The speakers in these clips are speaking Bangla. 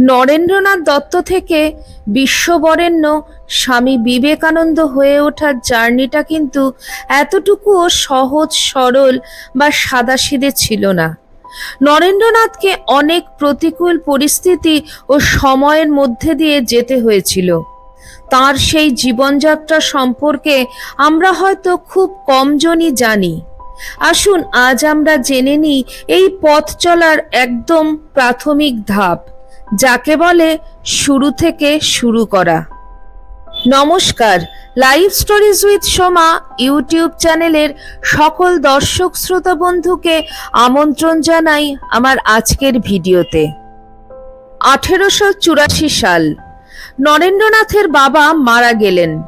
নরেন্দ্রনাথ দত্ত থেকে বিশ্ববরেণ্য স্বামী বিবেকানন্দ হয়ে ওঠার জার্নিটা কিন্তু এতটুকুও সহজ, সরল বা সাদাসিধে ছিল না। নরেন্দ্রনাথকে অনেক প্রতিকূল পরিস্থিতি ও সময়ের মধ্যে দিয়ে যেতে হয়েছিল। তার সেই জীবনযাত্রা সম্পর্কে আমরা হয়তো খুব কমজনই জানি। আসুন আজ আমরা জেনে নিই এই পথ চলার একদম প্রাথমিক ধাপ। যাকে বলে শুরু থেকে শুরু করা। নমস্কার live stories with Soma YouTube চ্যানেলের সকল দর্শক শ্রোতা বন্ধুকে আমন্ত্রণ জানাই আমার আজকের ভিডিওতে। আঠেরোশো চুরাশি সাল, নরেন্দ্রনাথের বাবা মারা গেলেন।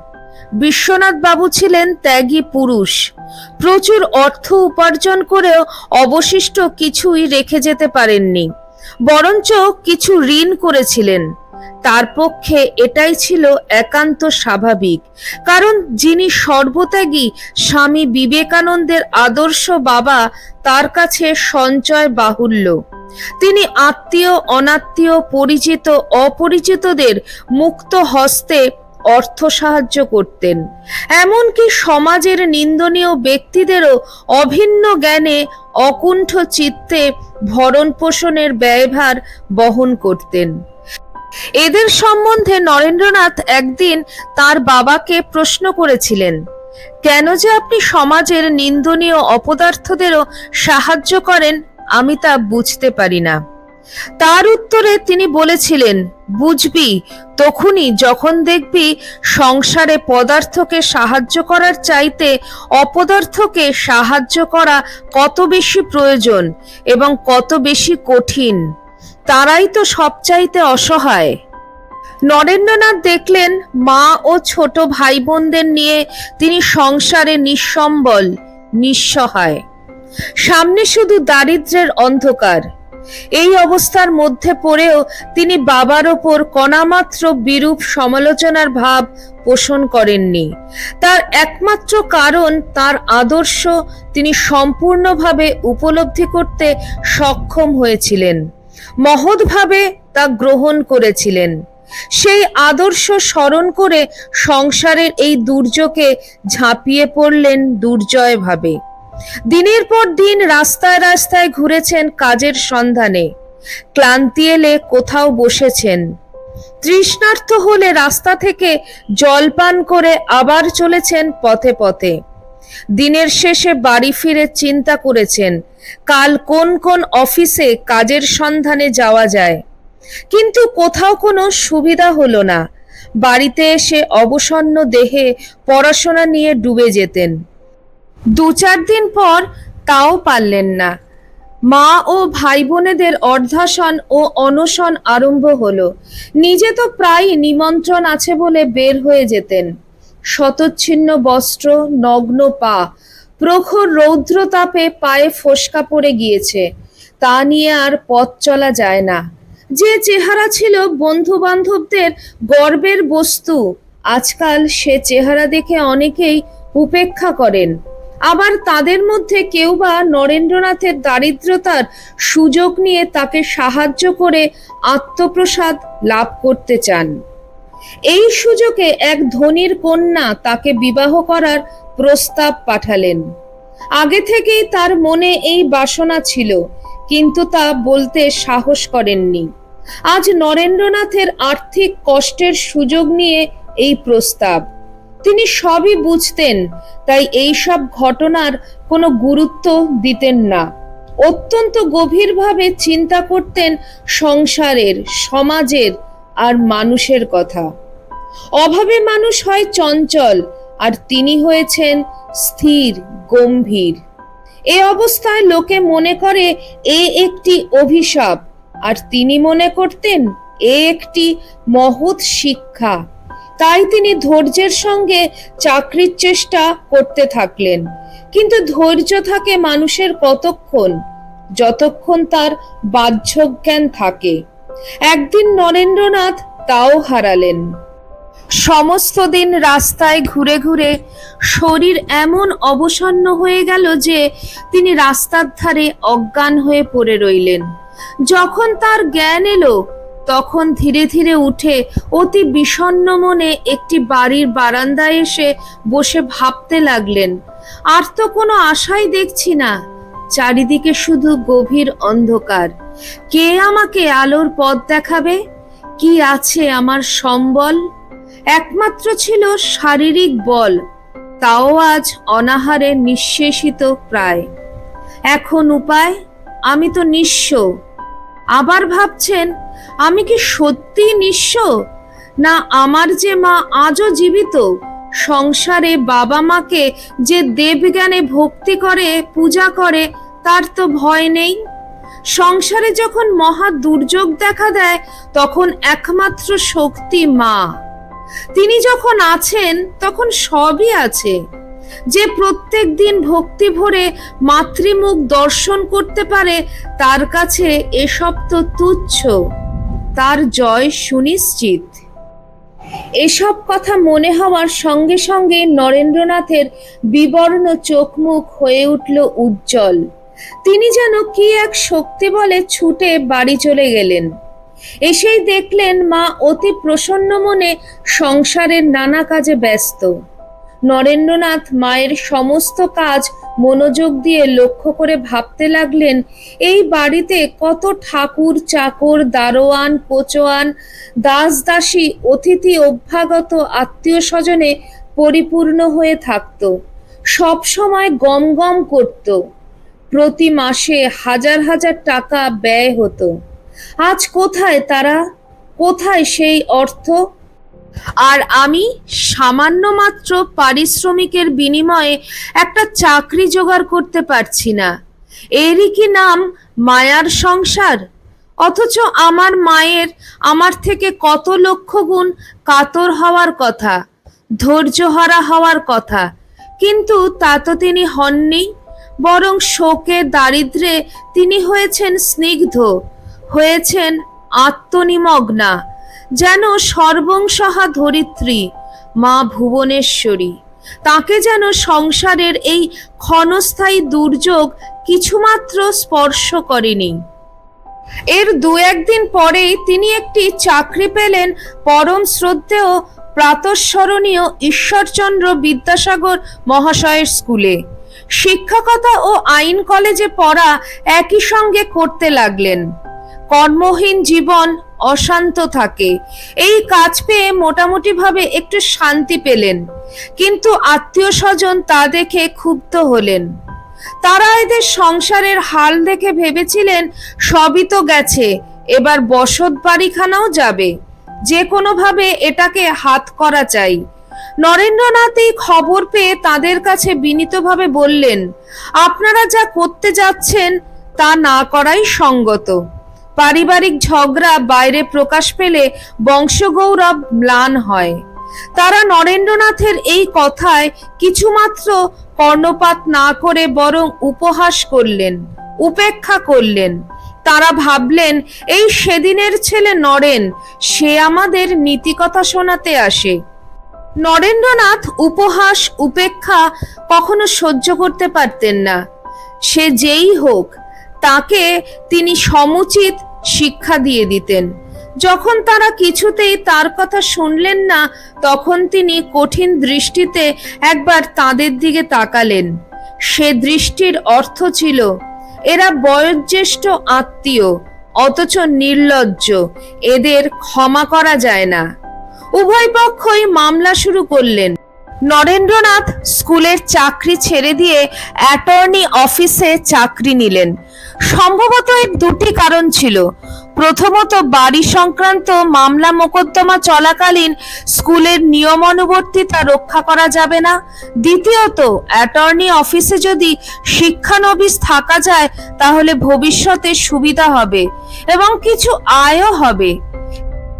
বিশ্বনাথ বাবু ছিলেন ত্যাগী পুরুষ। প্রচুর অর্থ উপার্জন করেও অবশিষ্ট কিছুই রেখে যেতে পারেননি। বরঞ্চ কিছু ঋণ করেছিলেন। তার পক্ষে এটাই ছিল একান্ত স্বাভাবিক, কারণ যিনি সর্বত্যাগী স্বামী বিবেকানন্দের আদর্শ বাবা, তার কাছে সঞ্চয় বাহুল্য। তিনি আত্মীয়, অনাত্মীয়, পরিচিত, অপরিচিতদের মুক্ত হস্তে অর্থ সাহায্য করতেন। এমনকি সমাজের নিন্দনীয় ব্যক্তিদেরও অভিন্ন জ্ঞানে অকুণ্ঠ চিত্তে ভরণ পোষণের ব্যয়ভার বহন করতেন। এদের সম্বন্ধে নরেন্দ্রনাথ একদিন তার বাবাকে প্রশ্ন করেছিলেন, কেন যে আপনি সমাজের নিন্দনীয় অপদার্থদেরও সাহায্য করেন আমি তা বুঝতে পারি না। তার উত্তরে তিনি বলেছিলেন, বুঝবি, তখনই যখন দেখবি সংসারে পদার্থকে সাহায্য করার চাইতে অপদার্থকে সাহায্য করা কত বেশি প্রয়োজন এবং কত বেশি কঠিন, তারাই তো সবচাইতে অসহায় নরেন্দ্রনাথ দেখলেন, মা ও ছোট ভাই বোনদের নিয়ে তিনি সংসারে নিঃসম্বল, নিঃসহায়। সামনে শুধু দারিদ্র্যের অন্ধকার। এই অবস্থার মধ্যে পড়েও তিনি বাবার ওপর কণামাত্র বিরূপ সমালোচনার ভাব পোষণ করেননি। তার একমাত্র কারণ তার আদর্শ তিনি সম্পূর্ণভাবে উপলব্ধি করতে সক্ষম হয়েছিলেন। মহৎভাবে তা গ্রহণ করেছিলেন। সেই আদর্শ স্মরণ করে সংসারের এই দুর্যোগে ঝাঁপিয়ে পড়লেন দুর্জয়ভাবে। দিনের পর দিন রাস্তায় রাস্তায় ঘুরেছেন কাজের সন্ধানে। ক্লান্তি এলে কোথাও বসেছেন। তৃষ্ণার্থ হলে রাস্তা থেকে জল পান করে আবার চলেছেন পথে পথে। দিনের শেষে বাড়ি ফিরে চিন্তা করেছেন, কাল কোন কোন অফিসে কাজের সন্ধানে যাওয়া যায়। কিন্তু কোথাও কোনো সুবিধা হলো না। বাড়িতে এসে অবসন্ন দেহে পড়াশোনা নিয়ে ডুবে যেতেন। দু চার দিন পর তাও পারলেন না। মা ও ভাই বোনেদের অর্ধাসন ও অনশন আরম্ভ হলো। নিজে তো প্রায় নিমন্ত্রণ আছে বলে বের হয়ে যেতেন। শতচ্ছিন্ন বস্ত্র, নগ্ন পা, প্রখর রৌদ্রতাপে পায়ে ফোসকা পড়ে গিয়েছে। তা নিয়ে আর পথ চলা যায় না। যে চেহারা ছিল বন্ধু বান্ধবদের গর্বের বস্তু, আজকাল সে চেহারা দেখে অনেকেই উপেক্ষা করেন। আবার তাদের মধ্যে কেউ বা নরেন্দ্রনাথের দারিদ্রতার সুযোগ নিয়ে তাকে সাহায্য করে আত্মপ্রসাদ লাভ করতে চান। এই সুযোগে এক ধনীর কন্যা তাকে বিবাহ করার প্রস্তাব পাঠালেন। আগে থেকেই তার মনে এই বাসনা ছিল, কিন্তু তা বলতে সাহস করেননি। আজ নরেন্দ্রনাথের আর্থিক কষ্টের সুযোগ নিয়ে এই প্রস্তাব। তিনি সবই বুঝতেন, তাই এই সব ঘটনার কোনো গুরুত্ব দিতেন না। অত্যন্ত গভীরভাবে চিন্তা করতেন সংসারের, সমাজের আর মানুষের কথা। অভাবে মানুষ হয় চঞ্চল, আর তিনি হয়েছেন স্থির, গম্ভীর। এ অবস্থায় লোকে মনে করে, এ একটি অভিশাপ, আর তিনি মনে করতেন, এ একটি মহৎ শিক্ষা। তাই তিনি ধৈর্যের সঙ্গে চাকরির চেষ্টা করতে থাকলেন। কিন্তু ধৈর্য থাকে মানুষের কতক্ষণ? যতক্ষণ তার বাহ্যজ্ঞান থাকে। একদিন নরেন্দ্রনাথ তাও হারালেন। সমস্ত দিন রাস্তায় ঘুরে ঘুরে শরীর এমন অবসন্ন হয়ে গেল যে তিনি রাস্তার ধারে অজ্ঞান হয়ে পড়ে রইলেন। যখন তার জ্ঞান এলো তখন ধীরে ধীরে উঠে অতি বিষণ্ণ মনে একটি বাড়ির বারান্দায় এসে বসে ভাবতে লাগলেন, আর তো কোনো আশাই দেখছি না। চারিদিকে শুধু গভীর অন্ধকার। কে আমাকে আলোর পথ দেখাবে? কি আছে আমার সম্বল? একমাত্র ছিল শারীরিক বল, তাও আজ অনাহারে নিঃশেষিত প্রায়। এখন উপায়? আমি তো নিঃস্ব। আবার ভাবছেন, আমি কি সত্যি নিঃস্ব? না, আমার যে মা আজও জীবিত, সংসারে বাবা মাকে যে দেবজ্ঞানে ভক্তি করে, পূজা করে, তার তো ভয় নেই। সংসারে যখন মহা দুর্যোগ দেখা দেয়, তখন একমাত্র শক্তি মা। তিনি যখন আছেন, তখন সবই আছে। যে প্রত্যেক দিন ভক্তি ভরে মাতৃমুখ দর্শন করতে পারে, তার কাছে এসব তো তুচ্ছ। তার জয় সুনিশ্চিত। এসব কথা মনে হওয়ার সঙ্গে সঙ্গে নরেন্দ্রনাথের বিবর্ণ চোখমুখ হয়ে উঠল উজ্জ্বল। তিনি যেন কি এক শক্তি বলে ছুটে বাড়ি চলে গেলেন। এসেই দেখলেন মা অতি প্রসন্ন মনে সংসারের নানা কাজে ব্যস্ত। নরেন্দ্রনাথ মায়ের সমস্ত কাজ মনোযোগ দিয়ে লক্ষ্য করে ভাবতে লাগলেন, এই বাড়িতে কত ঠাকুর, চাকর, দারোয়ান, কোচোয়ান, দাস দাসী, অতিথি অভ্যাগত আত্মীয় স্বজনে পরিপূর্ণ হয়ে থাকত। সব সময় গম গম করত। প্রতি মাসে হাজার হাজার টাকা ব্যয় হতো। আজ কোথায় তারা? কোথায় সেই অর্থ? আর আমি সামান্য মাত্র পারিশ্রমিকের বিনিময়ে একটা চাকরি জোগাড় করতে পারছি না। এরই কি নাম মায়ার সংসার? অথচ আমার মায়ের আমার থেকে কত লক্ষ গুণ কাতর হওয়ার কথা ধৈর্যহারা হওয়ার কথা। কিন্তু তা তো তিনি হননি, বরং শোকে দারিদ্রে তিনি হয়েছেন স্নিগ্ধ, হয়েছেন আত্মনিমগ্না। যেন সর্বংসহা ধরিত্রী, মা ভুবনেশ্বরী। তাকে যেন সংসারের এই ক্ষণস্থায়ী দুর্যোগ কিছুমাত্র স্পর্শ করেনি। এর দু একদিন পরেই তিনি একটি চাকরি পেলেন পরম শ্রদ্ধেয় প্রাতঃস্মরণীয় ঈশ্বরচন্দ্র বিদ্যাসাগর মহাশয়ের স্কুলে। শিক্ষকতা ও আইন কলেজে পড়া একই সঙ্গে করতে লাগলেন। কর্মহীন জীবন অশান্ত থাকে। এই কাজ পেয়ে মোটামুটিভাবে একটু শান্তি পেলেন। কিন্তু আত্মীয় স্বজন তা দেখে ক্ষুব্ধ হলেন। তারা এদের সংসারের হাল দেখে ভেবেছিলেন, সবই তো গেছে, এবার বসত বাড়িখানাও যাবে। যে কোনোভাবে এটাকে হাত করা চাই। নরেন্দ্রনাথ এই খবর পেয়ে তাদের কাছে বিনীতভাবে বললেন, আপনারা যা করতে যাচ্ছেন তা না করাই সঙ্গত। পারিবারিক ঝগড়া বাইরে প্রকাশ পেলে বংশগৌরব ম্লান হয়। তারা নরেন্দ্রনাথের এই কথায় কিছুমাত্র কর্ণপাত না করে বরং উপহাস করলেন, উপেক্ষা করলেন। তারা ভাবলেন, এই সেদিনের ছেলে নরেন, সে আমাদের নীতিকথা শোনাতে আসে। নরেন্দ্রনাথ উপহাস, উপেক্ষা কখনো সহ্য করতে পারতেন না। সে যেই হোক, তাকে তিনি সমুচিত শিক্ষা দিয়ে দিতেন। যখন তারা কিছুতেই তার কথা শুনলেন না, তখন তিনি কঠিন দৃষ্টিতে একবার তাদের দিকে তাকালেন। সে দৃষ্টির অর্থ ছিল, এরা বয়োজ্যেষ্ঠ আত্মীয়, অথচ নির্লজ্জ, এদের ক্ষমা করা যায় না। উভয় পক্ষই মামলা শুরু করলেন। নরেন্দ্রনাথ স্কুলের চাকরি ছেড়ে দিয়ে অ্যাটর্নি অফিসে চাকরি নিলেন। সম্ভবত এর দুটি কারণ ছিল। প্রথমত, বাড়ি সংক্রান্ত মামলা মোকদ্দমা চলাকালীন স্কুলের নিয়মানুবর্তিতা রক্ষা করা যাবে না। দ্বিতীয়ত, অ্যাটর্নি অফিসে যদি শিক্ষানবিশ থাকা যায়, তাহলে ভবিষ্যতে সুবিধা হবে এবং কিছু আয়ও হবে।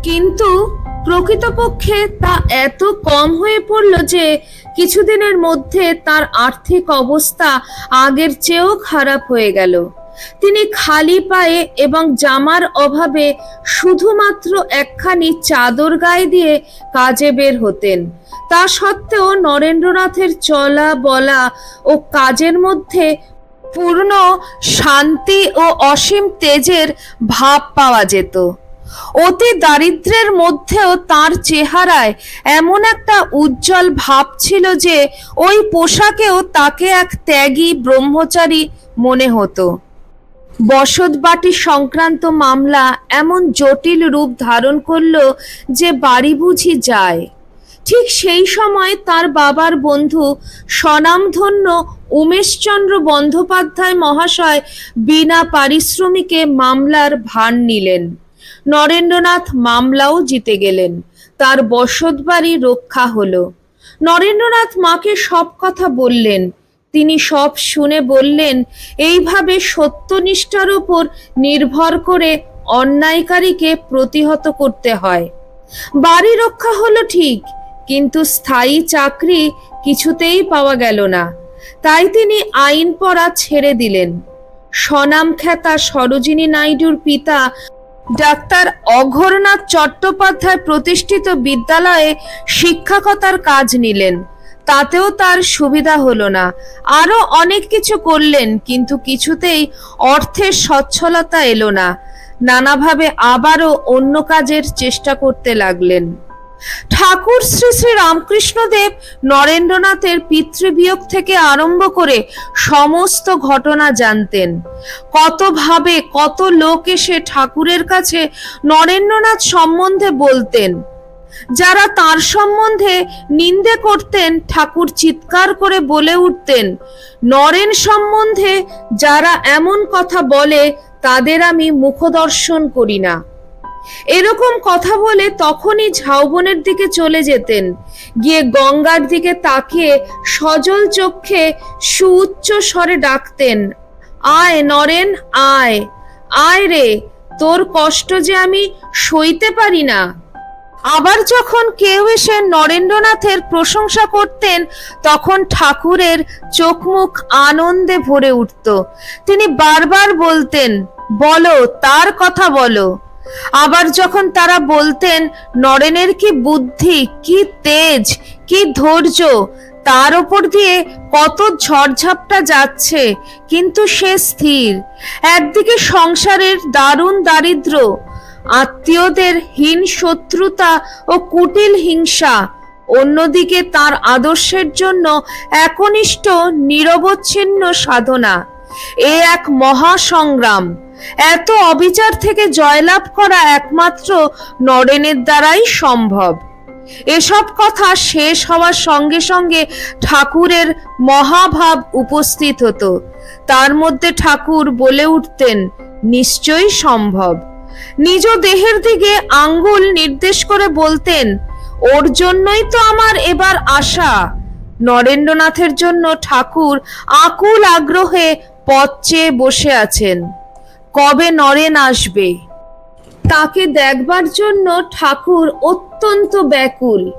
কিন্তু প্রকৃতপক্ষে তা এত কম হয়ে পড়ল যে কিছুদিনের মধ্যে তার আর্থিক অবস্থা আগের চেয়েও খারাপ হয়ে গেল। তিনি খালি পায়ে এবং জামার অভাবে শুধুমাত্র একখানি চাদর গায়ে দিয়ে কাজে বের হতেন। তা সত্ত্বেও নরেন্দ্রনাথের চলা, বলা ও কাজের মধ্যে পূর্ণ শান্তি ও অসীম তেজের ভাব পাওয়া যেত। অতি দারিদ্র্যের মধ্যেও তার চেহারায় এমন একটা উজ্জ্বল ভাব ছিল যে ওই পোশাকেও তাকে এক ত্যাগী ব্রহ্মচারী মনে হতো। বসতবাটি সংক্রান্ত মামলা এমন জটিল রূপ ধারণ করল যে বাড়ি বুঝি যায়। ঠিক সেই সময় তার বাবার বন্ধু স্বনামধন্য উমেশচন্দ্র বন্দ্যোপাধ্যায় মহাশয় বিনা পারিশ্রমিকে মামলার ভার নিলেন। নরেন্দ্রনাথ মামলাও জিতে গেলেন। তার বসতবাড়ি রক্ষা হলো। নরেন্দ্রনাথ মাকে সব কথা বললেন। তিনি সব শুনে বললেন, এইভাবে সত্যনিষ্ঠার উপর নির্ভর করে অন্যায়কারীকে প্রতিহত করতে হয়। বাড়ি রক্ষা হলো ঠিক, কিন্তু স্থায়ী চাকরি কিছুতেই পাওয়া গেল না। তাই তিনি আইন পড়া ছেড়ে দিলেন। স্বনামখ্যাতা সরোজিনী নাইডুর পিতা ডাক্তার অঘরনাথ চট্টোপাধ্যায় প্রতিষ্ঠিত বিদ্যালয়ে শিক্ষকতার কাজ নিলেন। তাতেও তার সুবিধা হলো না। আরও অনেক কিছু করলেন, কিন্তু কিছুতেই অর্থের সচ্ছলতা এলো না। নানাভাবে আবারও অন্য কাজের চেষ্টা করতে লাগলেন। ঠাকুর শ্রী শ্রী রামকৃষ্ণদেব নরেন্দ্রনাথের পিতৃবিয়োগ থেকে আরম্ভ করে সমস্ত ঘটনা জানতেন। কতভাবে কত লোক এসে ঠাকুরের কাছে নরেন্দ্রনাথ সম্বন্ধে বলতেন। যারা তার সম্বন্ধে নিন্দে করতেন, ঠাকুর চিৎকার করে বলে উঠতেন, নরেন সম্বন্ধে যারা এমন কথা বলে, তাদের আমি মুখদর্শন করি না। এরকম কথা বলে তখনই ঝাউবনের দিকে চলে যেতেন। গিয়ে গঙ্গার দিকে তাকিয়ে সজল চক্ষে সুউচ্চ স্বরে ডাকতেন, আয় নরেন, আয় আয় রে, তোর কষ্ট যে আমি সইতে পারি না। আবার যখন কেউ এসে নরেন্দ্রনাথের প্রশংসা করতেন, তখন ঠাকুরের চোখ মুখ আনন্দে ভরে উঠত। তিনি বারবার বলতেন, বলো, তার কথা বলো। আবার যখন তারা বলতেন, নরেনের কি বুদ্ধি, কি তেজ, কি ধৈর্য, তার ওপর দিয়ে কত ঝড়ঝাপটা যাচ্ছে, কিন্তু সে স্থির। একদিকে সংসারের দারুণ দারিদ্র, আত্মীয়দের হীন শত্রুতা ও কুটিল হিংসা, অন্যদিকে তার আদর্শের জন্য একনিষ্ঠ নিরবচ্ছিন্ন সাধনা। এ এক মহাসংগ্রাম। সংগ্রাম এত অবিচার থেকে জয়লাভ করা একমাত্র নরেনের দ্বারাই সম্ভব। এসব কথা শেষ হওয়ার সঙ্গে সঙ্গে ঠাকুরের মহাভাব উপস্থিত হতো। তার মধ্যে ঠাকুর বলে উঠতেন, নিশ্চয়ই সম্ভব। নিজ দেহের দিকে আঙ্গুল নির্দেশ করে বলতেন, ওর জন্যই তো আমার এবার আশা। নরেন্দ্রনাথের জন্য ঠাকুর আকুল আগ্রহে পথ চেয়ে বসে আছেন। কবে নরেন আসবে? তাকে দেখবার জন্য ঠাকুর অত্যন্ত ব্যাকুল।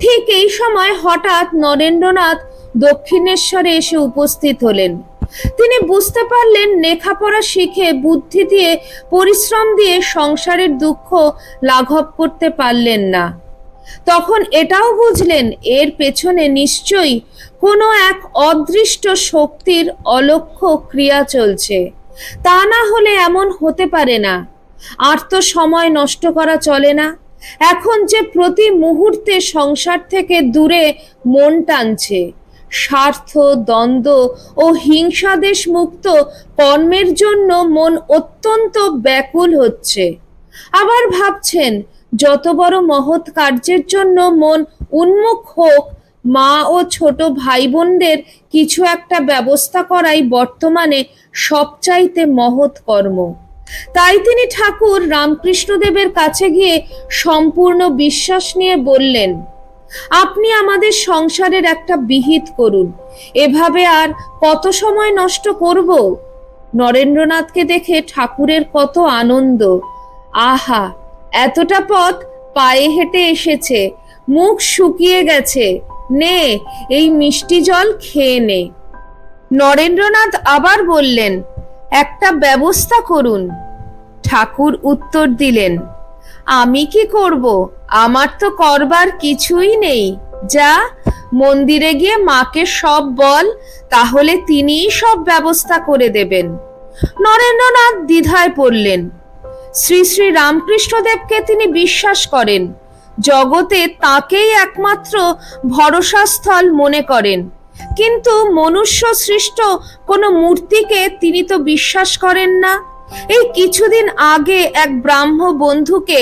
ঠিক এই সময় হঠাৎ নরেন্দ্রনাথ দক্ষিণেশ্বরে এসে উপস্থিত হলেন। তিনি বুঝতে পারলেন লেখাপড়া শিখে বুদ্ধি দিয়ে, পরিশ্রম দিয়ে সংসারের দুঃখ লাঘব করতে পারলেন না। তখন এটাও বুঝলেন, এর পেছনে নিশ্চয়ই কোনো এক অদৃষ্ট শক্তির অলক্ষ্য ক্রিয়া চলছে। তা না হলে এমন হতে পারে না। আর তো সময় নষ্ট করা চলে না। এখন যে প্রতি মুহূর্তে সংসার থেকে দূরে মন টানছে, স্বার্থ, দ্বন্দ্ব ও হিংসাদেশ মুক্ত কর্মের জন্য মন অত্যন্ত ব্যাকুল হচ্ছে। আবার ভাবছেন, যত বড় মহৎ কার্যের জন্য মন উন্মুখ হোক মা ও ছোট ভাই বোনদের কিছু একটা ব্যবস্থা করাই বর্তমানে সবচাইতে মহৎ কর্ম। তাই তিনি ঠাকুর রামকৃষ্ণদেবের কাছে গিয়ে সম্পূর্ণ বিশ্বাস নিয়ে বললেন, আপনি আমাদের সংসারের একটা বিহিত করুন। এভাবে আর কত সময় নষ্ট করব? নরেন্দ্রনাথকে দেখে ঠাকুরের কত আনন্দ। আহা, এতটা পথ পায়ে হেঁটে এসেছে, মুখ শুকিয়ে গেছে। নে, এই মিষ্টি জল খেয়ে নে। নরেন্দ্রনাথ আবার বললেন, একটা ব্যবস্থা করুন। ঠাকুর উত্তর দিলেন, আমি কি করব? আমার তো করবার কিছুই নেই। যা, মন্দিরে গিয়ে মাকে সব বল, তাহলে তিনিই সব ব্যবস্থা করে দেবেন। নরেন্দ্রনাথ দ্বিধায় পড়লেন। শ্রী শ্রী রামকৃষ্ণদেবকে তিনি বিশ্বাস করেন জগতে তাকেই একমাত্র ভরসাস্থল মনে করেন। কিন্তু মনুষ্য সৃষ্ট কোনো মূর্তিকে তিনি তো বিশ্বাস করেন না। এই কিছুদিন আগে এক ব্রাহ্ম বন্ধুকে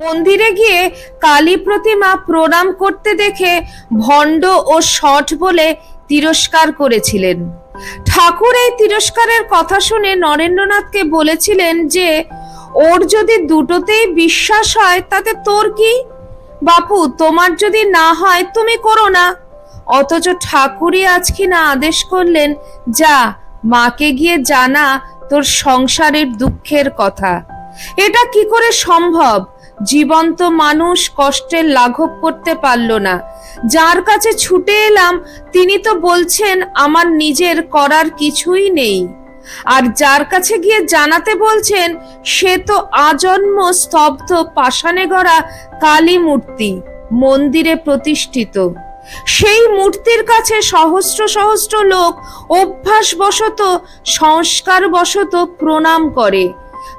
মন্দিরে গিয়ে কালী প্রতিমা প্রণাম করতে দেখে ভণ্ড ও শট বলে তিরস্কার করেছিলেন। ঠাকুর এই তিরস্কারের কথা শুনে নরেন্দ্রনাথকে বলেছিলেন যে, ওর যদি দুটোতেই বিশ্বাস হয়, তাতে তোর কি? বাপু, তোমার যদি না হয় তুমি করো না। অথচ ঠাকুরই আজ কিনা আদেশ করলেন, যা, মাকে গিয়ে জানা তোর সংসারের দুঃখের কথা। এটা কি করে সম্ভব? জীবন্ত মানুষ কষ্টের লাঘব করতে পারল না। যার কাছে ছুটে এলাম, তিনি তো বলছেন, আমার নিজের করার কিছুই নেই। আর যার কাছে গিয়ে জানাতে বলছেন, সে তো আজন্ম স্তব্ধ পাষাণে গড়া কালী মূর্তি মন্দিরে প্রতিষ্ঠিত। সেই মূর্তির কাছে সহস্র সহস্র লোক অভ্যাসবশত, সংস্কারবশত প্রণাম করে।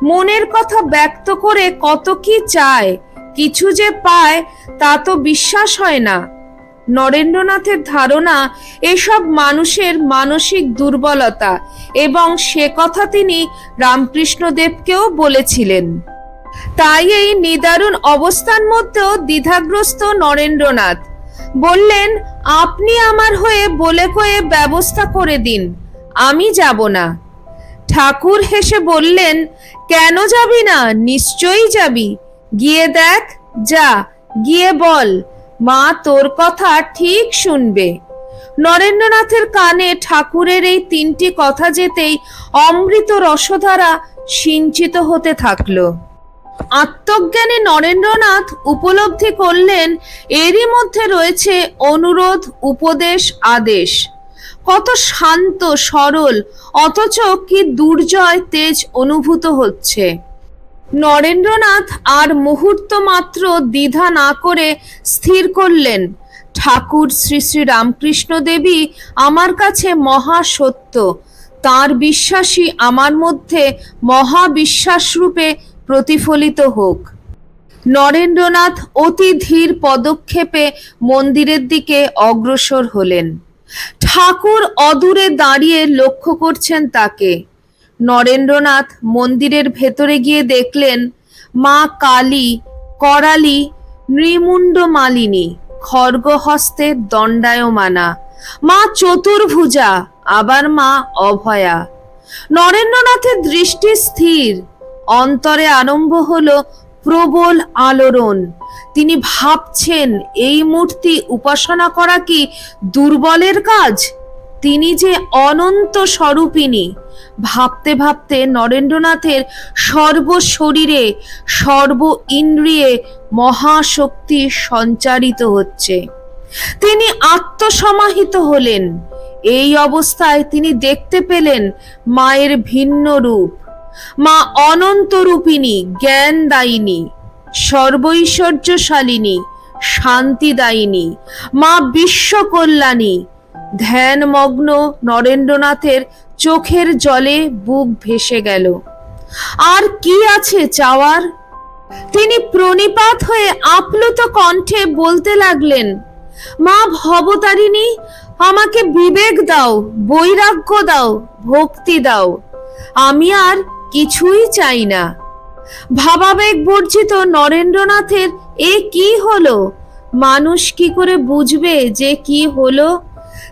মনের কথা ব্যক্ত করে কত কি চায়, কিছু যে পায়, তা তো বিশ্বাস হয় না। নরেন্দ্রনাথের ধারণা এসব মানুষের মানসিক দুর্বলতা এবং সে কথা তিনি রামকৃষ্ণদেবকেও বলেছিলেন। তাই এই নিদারুণ অবস্থার মধ্যেও দ্বিধাগ্রস্ত নরেন্দ্রনাথ বললেন, আপনি আমার হয়ে বলে কয়ে ব্যবস্থা করে দিন, আমি যাব না। ঠাকুর হেসে বললেন, কেন যাবি না? নিশ্চয়ই যাবি। গিয়ে দেখ, যা, গিয়ে বল। মা, তোর কথা ঠিক শুনবে। নরেন্দ্রনাথের কানে ঠাকুরের এই তিনটি কথা যেতেই অমৃত রসধারা সিঞ্চিত হতে থাকল। আত্মজ্ঞানী নরেন্দ্রনাথ উপলব্ধি করলেন, এরই মধ্যে রয়েছে অনুরোধ, উপদেশ, আদেশ। কত শান্ত, সরল, অথচ কি দুর্জয় তেজ অনুভূত হচ্ছে। নরেন্দ্রনাথ আর মুহূর্ত মাত্র দ্বিধা না করে স্থির করলেন। ঠাকুর শ্রী শ্রী রামকৃষ্ণ দেবী আমার কাছে মহা সত্য। তার বিশ্বাসী আমার মধ্যে মহাবিশ্বাস রূপে প্রতিফলিত হোক। নরেন্দ্রনাথ অতি ধীর পদক্ষেপে মন্দিরের দিকে অগ্রসর হলেন। ঠাকুর অদূরে দাঁড়িয়ে লক্ষ্য করছেন তাকে। নরেন্দ্রনাথ মন্দিরের ভেতরে গিয়ে দেখলেন মা কালী, করালি, নৃমুণ্ড মালিনী, খর্গহস্তে দণ্ডায়মানা, মা চতুর্ভুজা, আবার মা অভয়া। নরেন্দ্রনাথের দৃষ্টি স্থির। অন্তরে আরম্ভ হলো প্রবল আলোড়ন। তিনি ভাবছেন, এই মূর্তি উপাসনা করা কি দুর্বলের কাজ? তিনি যে অনন্ত স্বরূপিনী ভাবতে ভাবতে নরেন্দ্রনাথের সর্বশরীরে সর্ব ইন্দ্রিয়ে মহাশক্তি সঞ্চারিত হচ্ছে। তিনি আত্মসমাহিত হলেন। এই অবস্থায় তিনি দেখতে পেলেন মায়ের ভিন্ন রূপ। মা অনন্ত রূপিণী, জ্ঞানদায়িনী, সর্বৈশ্বর্যশালিনী, শান্তিদায়িনী। মা বিশ্বকল্যাণী ধ্যানমগ্ন নরেন্দ্রনাথের চোখের জলে বুক ভেসে গেল। আর কি আছে চাওয়ার? তিনি প্রণিপাত হয়ে আপ্লুত কণ্ঠে বলতে লাগলেন, মা ভবতারিণী, আমাকে বিবেক দাও, বৈরাগ্য দাও, ভক্তি দাও। আমি আর কিছুই চাই না। ভাবাবেগ বর্জিত নরেন্দ্রনাথের এ কি হলো? মানুষ কি করে বুঝবে যে কি হলো?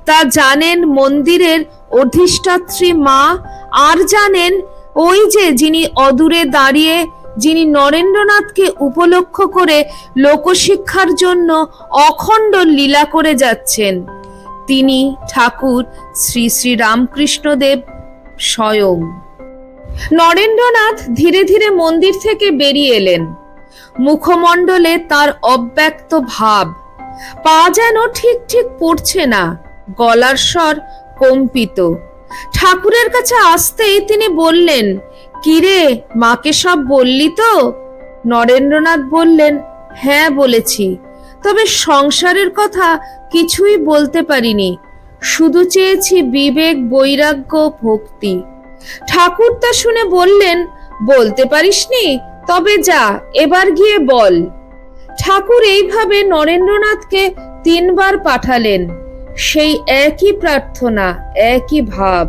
তা জানেন মন্দিরের অধিষ্ঠাত্রী মা, আর জানেন ওই যে যিনি অদূরে দাঁড়িয়ে, যিনি নরেন্দ্রনাথকে উপলক্ষ করে লোকশিক্ষার জন্য অখণ্ড লীলা করে যাচ্ছেন। তিনি ঠাকুর শ্রী শ্রী রামকৃষ্ণদেব স্বয়ং। নরেন্দ্রনাথ ধীরে ধীরে মন্দির থেকে বেরিয়ে এলেন। মুখমণ্ডলে তার অব্যক্ত ভাব। পা যেন ঠিক ঠিক পড়ছে না। গলার স্বর কম্পিত। ঠাকুরের কাছে আসতেই তিনি বললেন, কিরে, মাকে সব বললি তো? নরেন্দ্রনাথ বললেন হ্যাঁ বলেছি। তবে সংসারের কথা কিছুই বলতে পারিনি। শুধু চেয়েছি বিবেক, বৈরাগ্য, ভক্তি। ঠাকুর তা শুনে বললেন, বলতে পারিসনি? তবে যা, এবার গিয়ে বল। ঠাকুর এইভাবে নরেন্দ্রনাথকে তিনবার পাঠালেন। সেই একই প্রার্থনা, একই ভাব।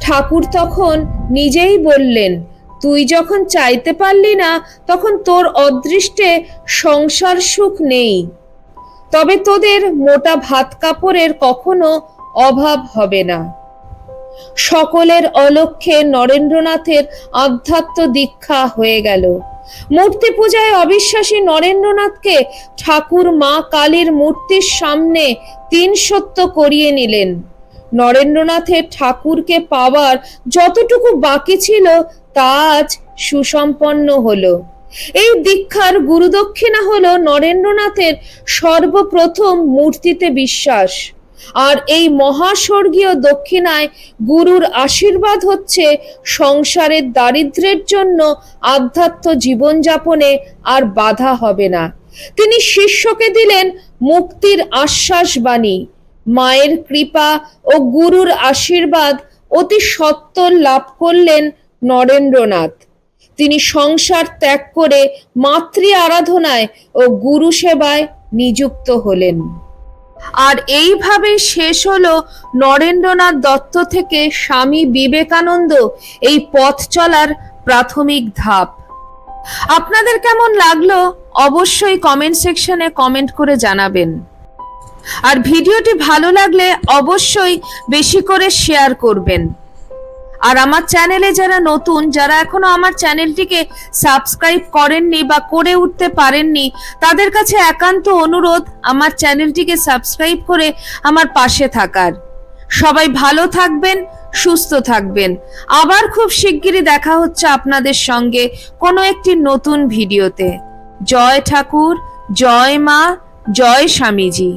ঠাকুর তখন নিজেই বললেন, তুই যখন চাইতে পারলি না, তখন তোর অদৃষ্টে সংসার সুখ নেই। তবে তোদের মোটা ভাত কাপড়ের কখনো অভাব হবে না। সকলের অলক্ষ্যে নরেন্দ্রনাথের আধ্যাত্ম দীক্ষা হয়ে গেল। মূর্তি পূজায় অবিশ্বাসী নরেন্দ্রনাথকে ঠাকুর মা কালীর মূর্তির সামনে তিন সত্য করিয়ে নিলেন। নরেন্দ্রনাথের ঠাকুরকে পাওয়ার যতটুকু বাকি ছিল, তা আজ সুসম্পন্ন হলো। এই দীক্ষার গুরুদক্ষিণা হল নরেন্দ্রনাথের সর্বপ্রথম মূর্তিতে বিশ্বাস। আর এই মহাস্বর্গীয় দক্ষিণায় গুরুর আশীর্বাদ হচ্ছে সংসারের দারিদ্র্যের জন্য আধ্যাত্ম জীবনযাপনে আর বাধা হবে না। তিনি শিষ্যকে দিলেন মুক্তির আশ্বাস বাণী। মায়ের কৃপা ও গুরুর আশীর্বাদ অতি সত্বর লাভ করলেন নরেন্দ্রনাথ। তিনি সংসার ত্যাগ করে মাতৃ আরাধনায় ও গুরু সেবায় নিযুক্ত হলেন। আর এইভাবে শেষ হলো নরেন্দ্রনাথ দত্ত থেকে স্বামী বিবেকানন্দ এই পথ চলার প্রাথমিক ধাপ। আপনাদের কেমন লাগল অবশ্যই কমেন্ট সেকশনে কমেন্ট করে জানাবেন। আর ভিডিওটি ভালো লাগলে অবশ্যই বেশি করে শেয়ার করবেন। আর আমার চ্যানেলে যারা নতুন, যারা এখনও আমার চ্যানেলটিকে সাবস্ক্রাইব করেননি বা করে উঠতে পারেননি, তাদের কাছে একান্ত অনুরোধ আমার চ্যানেলটিকে সাবস্ক্রাইব করে আমার পাশে থাকার। সবাই ভালো থাকবেন, সুস্থ থাকবেন। আবার খুব শিগগিরই দেখা হচ্ছে আপনাদের সঙ্গে কোনো একটি নতুন ভিডিওতে। জয় ঠাকুর, জয় মা, জয় স্বামীজি।